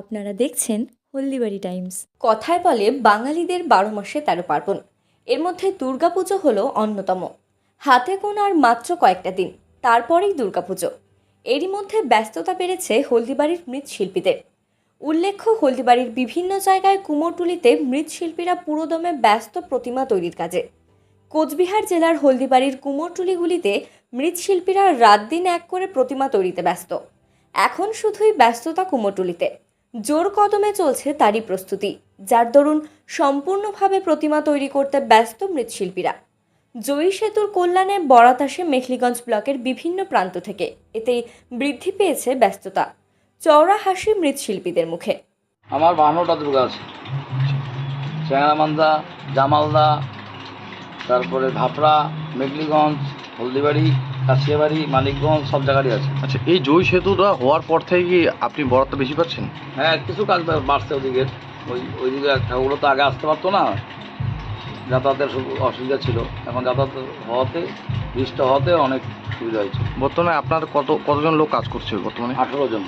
আপনারা দেখছেন হলদিবাড়ি টাইমস। কথায় বলে বাঙালিদের বারো মাসে তেরো পার্বণ। এর মধ্যে দুর্গাপুজো হলো অন্যতম। হাতে কোন আর মাত্র কয়েকটা দিন, তারপরেই দুর্গাপুজো। এরই মধ্যে ব্যস্ততা বেড়েছে হলদিবাড়ির মৃৎশিল্পীদের। উল্লেখ্য, হলদিবাড়ির বিভিন্ন জায়গায় কুমোরটুলিতে মৃৎশিল্পীরা পুরোদমে ব্যস্ত প্রতিমা তৈরির কাজে। কোচবিহার জেলার হলদিবাড়ির কুমোরটুলিগুলিতে মৃৎশিল্পীরা রাত দিন এক করে প্রতিমা তৈরিতে ব্যস্ত। এখন শুধুই ব্যস্ততা কুমোরটুলিতে। জোর কদমে চলছে তারই প্রস্তুতি, যার দরুন সম্পূর্ণভাবে প্রতিমা তৈরি করতে ব্যস্ত মৃৎশিল্পীরা। জয়ী সেতুর কল্যাণে বরাত আসে মেখলিগঞ্জ ব্লকের বিভিন্ন প্রান্ত থেকে। এতে বৃদ্ধি পেয়েছে ব্যস্ততা। চওড়া হাসি মৃৎশিল্পীদের মুখে। আমার বাহান্নটা দুর্গা আছে। চ্যাংরামান্দা জামালদা, তারপরে ভাপড়া মেঘলিগঞ্জ হলদিবাড়ি কাশিয়াবাড়ি মানিকগঞ্জ সব জায়গারই আছে। আচ্ছা এই জয় সেতুটা হওয়ার পর থেকে কি আপনি বরাদ্দ বেশি পাচ্ছেন? হ্যাঁ কিছু কাজ বাড়ছে ওদিকে। ওই ওইদিকে ঠাকুরগুলো তো আগে আসতে পারতো না। যাতায়াতের অসুবিধা ছিল। এখন যাতায়াত হওয়াতে বৃষ্টি হওয়াতে অনেক সুবিধা হয়েছে। বর্তমানে আপনার কত কতজন লোক কাজ করছে বর্তমানে? আঠেরো জন।